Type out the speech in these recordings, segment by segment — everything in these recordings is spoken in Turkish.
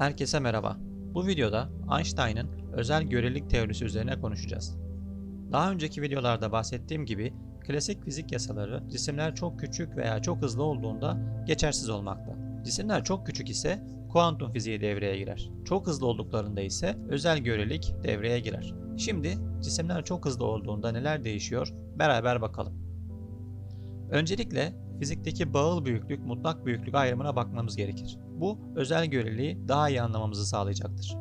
Herkese merhaba. Bu videoda Einstein'ın özel görelilik teorisi üzerine konuşacağız. Daha önceki videolarda bahsettiğim gibi klasik fizik yasaları cisimler çok küçük veya çok hızlı olduğunda geçersiz olmakta. Cisimler çok küçük ise kuantum fiziği devreye girer. Çok hızlı olduklarında ise özel görelilik devreye girer. Şimdi cisimler çok hızlı olduğunda neler değişiyor beraber bakalım. Öncelikle fizikteki bağıl büyüklük mutlak büyüklük ayrımına bakmamız gerekir. Bu özel göreliği daha iyi anlamamızı sağlayacaktır.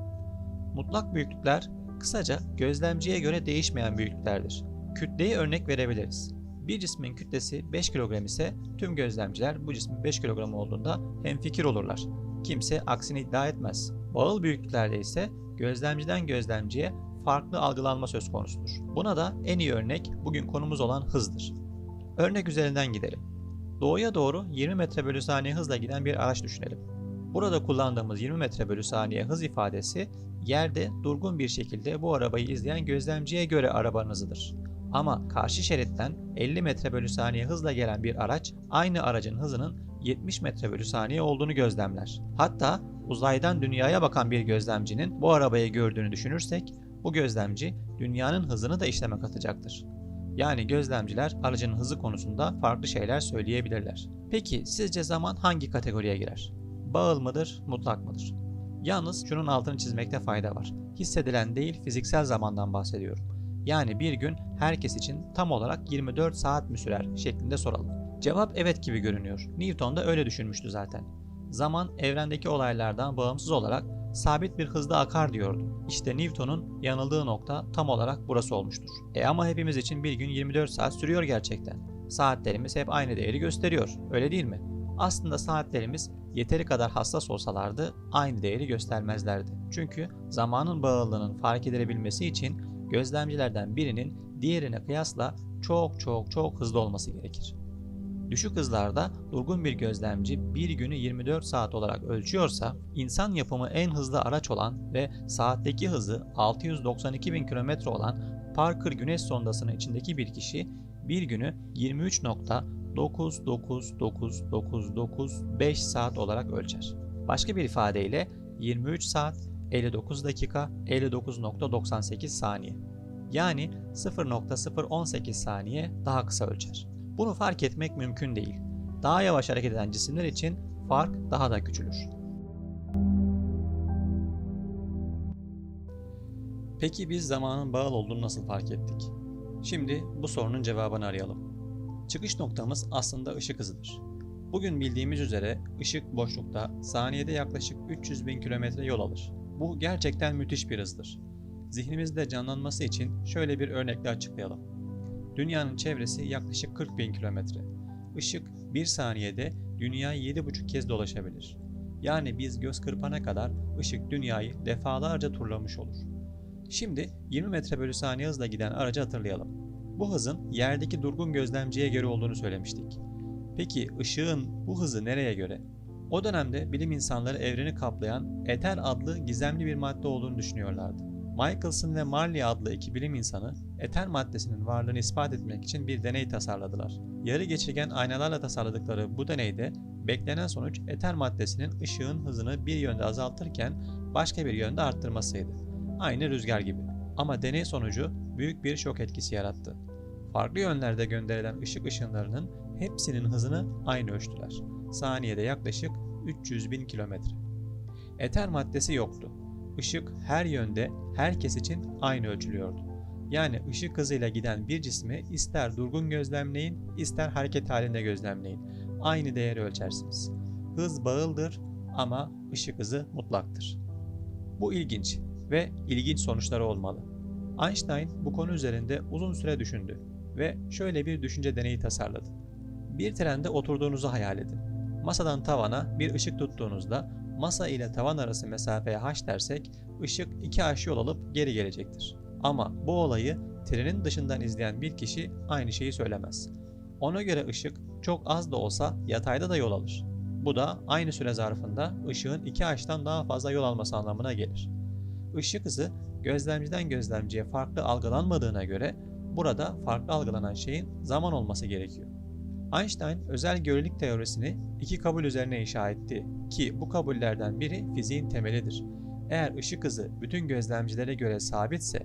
Mutlak büyüklükler kısaca gözlemciye göre değişmeyen büyüklüklerdir. Kütleyi örnek verebiliriz. Bir cismin kütlesi 5 kilogram ise tüm gözlemciler bu cismin 5 kilogram olduğunda hemfikir olurlar. Kimse aksini iddia etmez. Bağıl büyüklüklerde ise gözlemciden gözlemciye farklı algılanma söz konusudur. Buna da en iyi örnek bugün konumuz olan hızdır. Örnek üzerinden gidelim. Doğuya doğru 20 metre bölü saniye hızla giden bir araç düşünelim. Burada kullandığımız 20 metre bölü saniye hız ifadesi yerde durgun bir şekilde bu arabayı izleyen gözlemciye göre arabanın hızıdır. Ama karşı şeritten 50 metre bölü saniye hızla gelen bir araç aynı aracın hızının 70 metre bölü saniye olduğunu gözlemler. Hatta uzaydan dünyaya bakan bir gözlemcinin bu arabayı gördüğünü düşünürsek bu gözlemci dünyanın hızını da işleme katacaktır. Yani gözlemciler aracın hızı konusunda farklı şeyler söyleyebilirler. Peki sizce zaman hangi kategoriye girer? Bağıl mıdır, mutlak mıdır? Yalnız şunun altını çizmekte fayda var. Hissedilen değil fiziksel zamandan bahsediyorum. Yani bir gün herkes için tam olarak 24 saat mi sürer şeklinde soralım. Cevap evet gibi görünüyor. Newton da öyle düşünmüştü zaten. Zaman evrendeki olaylardan bağımsız olarak sabit bir hızda akar diyordu. İşte Newton'un yanıldığı nokta tam olarak burası olmuştur. E ama hepimiz için bir gün 24 saat sürüyor gerçekten. Saatlerimiz hep aynı değeri gösteriyor. Öyle değil mi? Aslında saatlerimiz yeteri kadar hassas olsalardı aynı değeri göstermezlerdi. Çünkü zamanın bağlılığının fark edilebilmesi için gözlemcilerden birinin diğerine kıyasla çok çok çok hızlı olması gerekir. Düşük hızlarda durgun bir gözlemci bir günü 24 saat olarak ölçüyorsa, insan yapımı en hızlı araç olan ve saatteki hızı 692 bin kilometre olan Parker Güneş sondasının içindeki bir kişi bir günü 23.9999995 saat olarak ölçer. Başka bir ifadeyle 23 saat 59 dakika 59.98 saniye. Yani 0.018 saniye daha kısa ölçer. Bunu fark etmek mümkün değil. Daha yavaş hareket eden cisimler için fark daha da küçülür. Peki biz zamanın bağlı olduğunu nasıl fark ettik? Şimdi bu sorunun cevabını arayalım. Çıkış noktamız aslında ışık hızıdır. Bugün bildiğimiz üzere ışık boşlukta saniyede yaklaşık 300 bin kilometre yol alır. Bu gerçekten müthiş bir hızdır. Zihnimizde canlanması için şöyle bir örnekle açıklayalım. Dünyanın çevresi yaklaşık 40 bin kilometre. Işık bir saniyede dünyayı 7,5 kez dolaşabilir. Yani biz göz kırpana kadar ışık dünyayı defalarca turlamış olur. Şimdi 20 metre bölü saniye hızla giden aracı hatırlayalım. Bu hızın yerdeki durgun gözlemciye göre olduğunu söylemiştik. Peki ışığın bu hızı nereye göre? O dönemde bilim insanları evreni kaplayan eter adlı gizemli bir madde olduğunu düşünüyorlardı. Michelson ve Marley adlı iki bilim insanı eter maddesinin varlığını ispat etmek için bir deney tasarladılar. Yarı geçirgen aynalarla tasarladıkları bu deneyde beklenen sonuç eter maddesinin ışığın hızını bir yönde azaltırken başka bir yönde arttırmasıydı. Aynı rüzgar gibi. Ama deney sonucu büyük bir şok etkisi yarattı. Farklı yönlerde gönderilen ışık ışınlarının hepsinin hızını aynı ölçtüler. Saniyede yaklaşık 300 bin kilometre. Eter maddesi yoktu. Işık her yönde herkes için aynı ölçülüyordu. Yani ışık hızıyla giden bir cismi ister durgun gözlemleyin, ister hareket halinde gözlemleyin. Aynı değeri ölçersiniz. Hız bağıldır ama ışık hızı mutlaktır. Bu ilginç ve ilginç sonuçları olmalı. Einstein bu konu üzerinde uzun süre düşündü ve şöyle bir düşünce deneyi tasarladı. Bir trende oturduğunuzu hayal edin. Masadan tavana bir ışık tuttuğunuzda masa ile tavan arası mesafeye h dersek ışık 2 h yol alıp geri gelecektir. Ama bu olayı trenin dışından izleyen bir kişi aynı şeyi söylemez. Ona göre ışık çok az da olsa yatayda da yol alır. Bu da aynı süre zarfında ışığın 2 h'tan daha fazla yol alması anlamına gelir. Işık hızı gözlemciden gözlemciye farklı algılanmadığına göre burada farklı algılanan şeyin zaman olması gerekiyor. Einstein özel görelilik teorisini iki kabul üzerine inşa etti ki bu kabullerden biri fiziğin temelidir. Eğer ışık hızı bütün gözlemcilere göre sabitse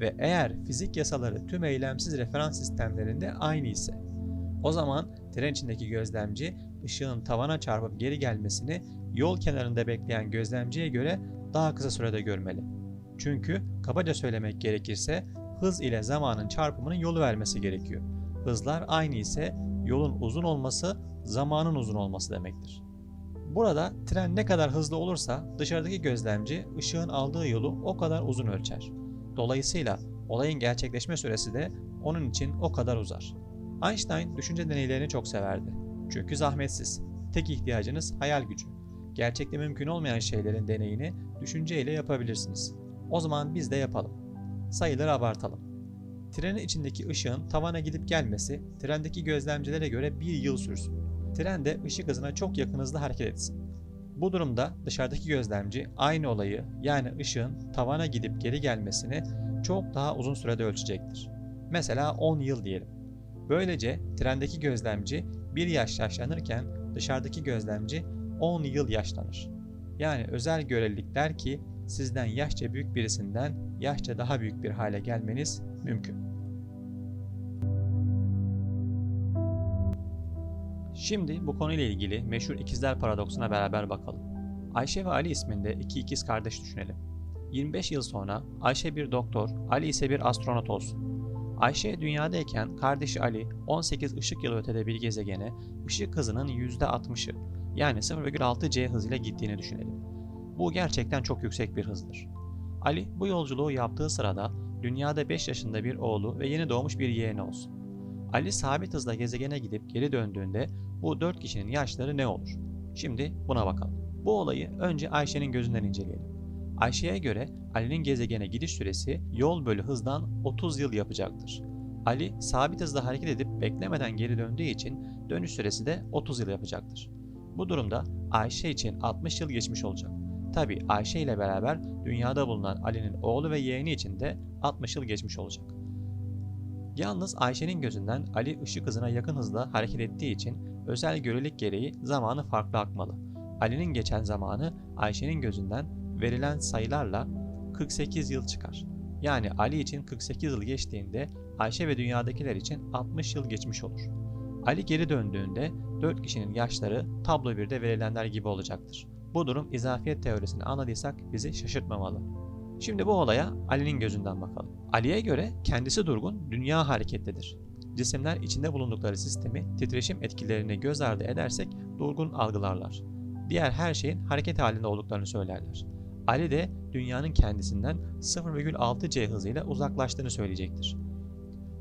ve eğer fizik yasaları tüm eylemsiz referans sistemlerinde aynı ise o zaman tren içindeki gözlemci ışığın tavana çarpıp geri gelmesini yol kenarında bekleyen gözlemciye göre daha kısa sürede görmeli. Çünkü kabaca söylemek gerekirse hız ile zamanın çarpımının yolu vermesi gerekiyor. Hızlar aynı ise yolun uzun olması zamanın uzun olması demektir. Burada tren ne kadar hızlı olursa dışarıdaki gözlemci ışığın aldığı yolu o kadar uzun ölçer. Dolayısıyla olayın gerçekleşme süresi de onun için o kadar uzar. Einstein düşünce deneylerini çok severdi. Çünkü zahmetsiz. Tek ihtiyacınız hayal gücü. Gerçekte mümkün olmayan şeylerin deneyini düşünceyle yapabilirsiniz. O zaman biz de yapalım. Sayıları abartalım. Trenin içindeki ışığın tavana gidip gelmesi trendeki gözlemcilere göre bir yıl sürsün. Tren de ışık hızına çok yakın hızla hareket etsin. Bu durumda dışarıdaki gözlemci aynı olayı yani ışığın tavana gidip geri gelmesini çok daha uzun sürede ölçecektir. Mesela 10 yıl diyelim. Böylece trendeki gözlemci 1 yaş yaşlanırken dışarıdaki gözlemci 10 yıl yaşlanır. Yani özel görelilik der ki sizden yaşça büyük birisinden yaşça daha büyük bir hale gelmeniz mümkün. Şimdi bu konuyla ilgili meşhur ikizler paradoksuna beraber bakalım. Ayşe ve Ali isminde iki ikiz kardeş düşünelim. 25 yıl sonra Ayşe bir doktor, Ali ise bir astronot olsun. Ayşe dünyadayken kardeşi Ali 18 ışık yılı ötede bir gezegene ışık hızının %60'ı yani 0,6 c hızıyla gittiğini düşünelim. Bu gerçekten çok yüksek bir hızdır. Ali bu yolculuğu yaptığı sırada dünyada 5 yaşında bir oğlu ve yeni doğmuş bir yeğeni olsun. Ali sabit hızla gezegene gidip geri döndüğünde bu 4 kişinin yaşları ne olur? Şimdi buna bakalım. Bu olayı önce Ayşe'nin gözünden inceleyelim. Ayşe'ye göre Ali'nin gezegene gidiş süresi yol bölü hızdan 30 yıl yapacaktır. Ali sabit hızla hareket edip beklemeden geri döndüğü için dönüş süresi de 30 yıl yapacaktır. Bu durumda Ayşe için 60 yıl geçmiş olacak. Tabi Ayşe ile beraber dünyada bulunan Ali'nin oğlu ve yeğeni için de 60 yıl geçmiş olacak. Yalnız Ayşe'nin gözünden Ali ışık hızına yakın hızla hareket ettiği için özel görelilik gereği zamanı farklı akmalı. Ali'nin geçen zamanı Ayşe'nin gözünden verilen sayılarla 48 yıl çıkar. Yani Ali için 48 yıl geçtiğinde Ayşe ve dünyadakiler için 60 yıl geçmiş olur. Ali geri döndüğünde 4 kişinin yaşları tablo 1'de verilenler gibi olacaktır. Bu durum izafiyet teorisini anladıysak bizi şaşırtmamalı. Şimdi bu olaya Ali'nin gözünden bakalım. Ali'ye göre kendisi durgun, dünya hareketlidir. Cisimler içinde bulundukları sistemi titreşim etkilerini göz ardı edersek durgun algılarlar. Diğer her şeyin hareket halinde olduklarını söylerler. Ali de dünyanın kendisinden 0,6 c hızıyla uzaklaştığını söyleyecektir.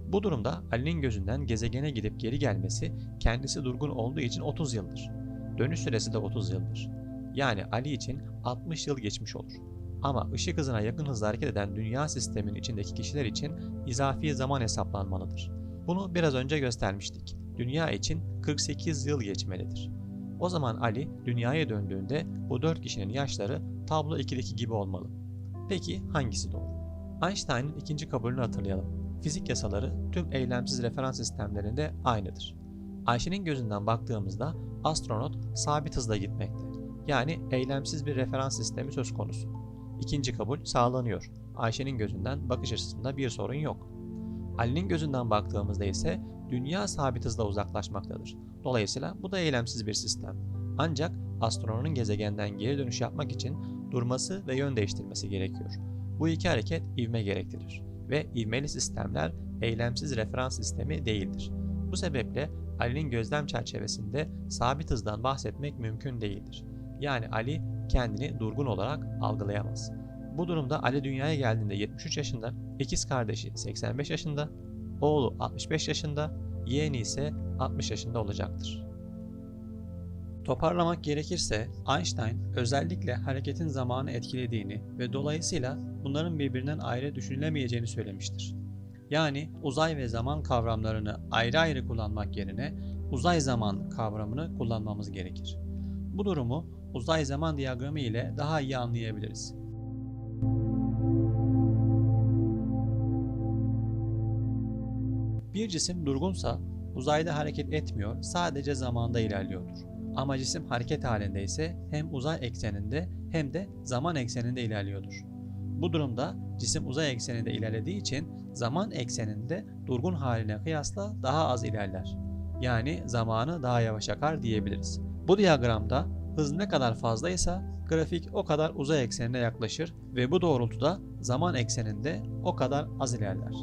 Bu durumda Ali'nin gözünden gezegene gidip geri gelmesi kendisi durgun olduğu için 30 yıldır. Dönüş süresi de 30 yıldır. Yani Ali için 60 yıl geçmiş olur. Ama ışık hızına yakın hızla hareket eden dünya sisteminin içindeki kişiler için izafi zaman hesaplanmalıdır. Bunu biraz önce göstermiştik. Dünya için 48 yıl geçmelidir. O zaman Ali dünyaya döndüğünde bu 4 kişinin yaşları tablo 2'deki gibi olmalı. Peki hangisi doğru? Einstein'ın ikinci kabulünü hatırlayalım. Fizik yasaları tüm eylemsiz referans sistemlerinde aynıdır. Ayşe'nin gözünden baktığımızda astronot sabit hızla gitmekte. Yani eylemsiz bir referans sistemi söz konusu. İkinci kabul sağlanıyor. Ayşe'nin gözünden bakış açısında bir sorun yok. Ali'nin gözünden baktığımızda ise dünya sabit hızla uzaklaşmaktadır. Dolayısıyla bu da eylemsiz bir sistem. Ancak astronotun gezegenden geri dönüş yapmak için durması ve yön değiştirmesi gerekiyor. Bu iki hareket ivme gerektirir ve ivmeli sistemler eylemsiz referans sistemi değildir. Bu sebeple Ali'nin gözlem çerçevesinde sabit hızdan bahsetmek mümkün değildir. Yani Ali kendini durgun olarak algılayamaz. Bu durumda Ali dünyaya geldiğinde 73 yaşında, ikiz kardeşi 85 yaşında, oğlu 65 yaşında, yeğeni ise 60 yaşında olacaktır. Toparlamak gerekirse Einstein özellikle hareketin zamanı etkilediğini ve dolayısıyla bunların birbirinden ayrı düşünülemeyeceğini söylemiştir. Yani uzay ve zaman kavramlarını ayrı ayrı kullanmak yerine uzay zaman kavramını kullanmamız gerekir. Bu durumu uzay zaman diyagramı ile daha iyi anlayabiliriz. Bir cisim durgunsa uzayda hareket etmiyor, sadece zamanda ilerliyordur. Ama cisim hareket halinde ise hem uzay ekseninde hem de zaman ekseninde ilerliyordur. Bu durumda cisim uzay ekseninde ilerlediği için zaman ekseninde durgun haline kıyasla daha az ilerler. Yani zamanı daha yavaş akar diyebiliriz. Bu diyagramda hız ne kadar fazlaysa grafik o kadar uzay eksenine yaklaşır ve bu doğrultuda zaman ekseninde o kadar az ilerler.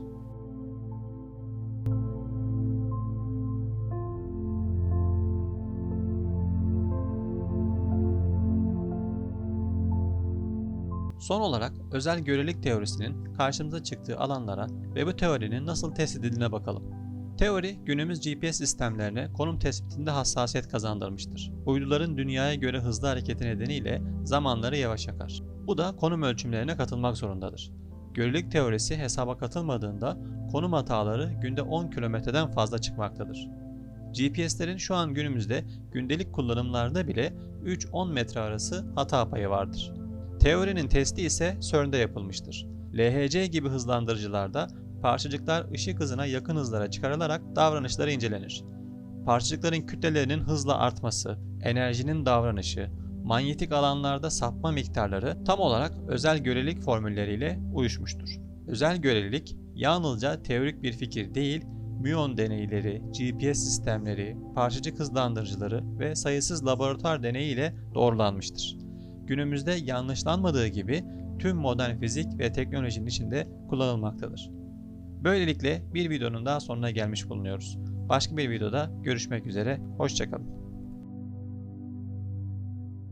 Son olarak özel görelilik teorisinin karşımıza çıktığı alanlara ve bu teorinin nasıl test edildiğine bakalım. Teori günümüz GPS sistemlerine konum tespitinde hassasiyet kazandırmıştır. Uyduların dünyaya göre hızlı hareketi nedeniyle zamanları yavaş akar. Bu da konum ölçümlerine katılmak zorundadır. Görelilik teorisi hesaba katılmadığında konum hataları günde 10 kilometreden fazla çıkmaktadır. GPS'lerin şu an günümüzde gündelik kullanımlarda bile 3-10 metre arası hata payı vardır. Teorinin testi ise CERN'de yapılmıştır. LHC gibi hızlandırıcılarda parçacıklar ışık hızına yakın hızlara çıkarılarak davranışları incelenir. Parçacıkların kütlelerinin hızla artması, enerjinin davranışı, manyetik alanlarda sapma miktarları tam olarak özel görelilik formülleriyle uyuşmuştur. Özel görelilik yalnızca teorik bir fikir değil, müyon deneyleri, GPS sistemleri, parçacık hızlandırıcıları ve sayısız laboratuvar deneyi ile doğrulanmıştır. Günümüzde yanlışlanmadığı gibi tüm modern fizik ve teknolojinin içinde kullanılmaktadır. Böylelikle bir videonun daha sonuna gelmiş bulunuyoruz. Başka bir videoda görüşmek üzere, hoşçakalın.